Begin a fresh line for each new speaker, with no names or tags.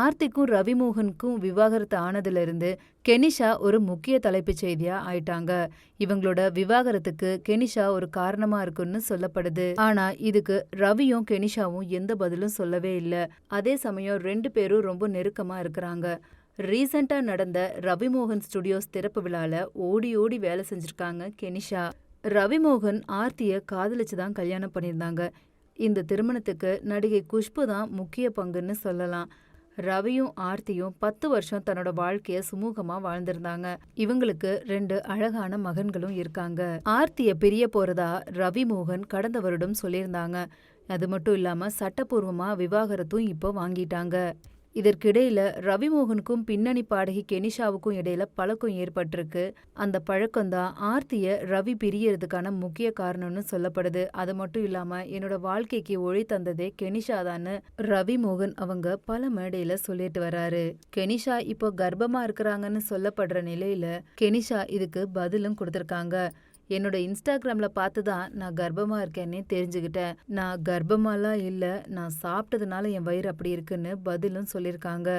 ஆர்த்திக்கும் ரவிமோகனுக்கும் விவாகரத்து ஆனதுல இருந்து கெனிஷா ஒரு முக்கிய தலைப்புச் செய்தியா ஆயிட்டாங்க. இவங்களோட விவாகரத்துக்கு கெனிஷா ஒரு காரணமா இருக்குன்னு சொல்லப்படுது. ஆனா இதுக்கு ரவியும் கெனிஷாவும் எந்த பதிலும் சொல்லவே இல்ல. அதே சமயம் ரெண்டு பேரும் ரொம்ப நெருக்கமா இருக்கிறாங்க. ரீசெண்டா நடந்த ரவிமோகன் ஸ்டுடியோஸ் திறப்பு விழால ஓடி ஓடி வேலை செஞ்சிருக்காங்க கெனிஷா. ரவிமோகன் ஆர்த்திய காதலிச்சு தான் கல்யாணம் பண்ணியிருந்தாங்க இந்த திருமணத்துக்கு நடிகை குஷ்பு தான் முக்கிய பங்குன்னு சொல்லலாம். ரவியும் ஆர்த்தியும் பத்து வருஷம் தன்னோட வாழ்க்கைய சுமூகமா வாழ்ந்திருந்தாங்க. இவங்களுக்கு ரெண்டு அழகான மகன்களும் இருக்காங்க. ஆர்த்திய பிரிய போறதா ரவி மோகன் கடந்த வருடம் சொல்லியிருந்தாங்க. அது மட்டும் இல்லாம சட்டப்பூர்வமா விவாகரத்தும் இப்போ வாங்கிட்டாங்க. இதற்கிடையில ரவிமோகனுக்கும் பின்னணி பாடகி கெனிஷாவுக்கும் இடையில பழக்கம் ஏற்பட்டிருக்கு. அந்த பழக்கம்தான் ஆர்த்திய ரவி பிரியறதுக்கான முக்கிய காரணம்னு சொல்லப்படுது. அது மட்டும் இல்லாம என்னோட வாழ்க்கைக்கு ஒழி தந்ததே கெனிஷா தான்னு ரவிமோகன் அவங்க பல மேடையில சொல்லிட்டு வராரு. கெனிஷா இப்போ கர்ப்பமா இருக்கிறாங்கன்னு சொல்லப்படுற நிலையில கெனிஷா இதுக்கு பதிலும் கொடுத்திருக்காங்க. என்னோட இன்ஸ்டாகிராம்ல பார்த்து தான் நான் கர்ப்பமா இருக்கேன்னே தெரிஞ்சுக்கிட்டேன் நான் கர்ப்பமாலாம் இல்ல நான் சாப்பிட்டதுனால என் வயிறு அப்படி இருக்குன்னு பதிலும் சொல்லியிருக்காங்க.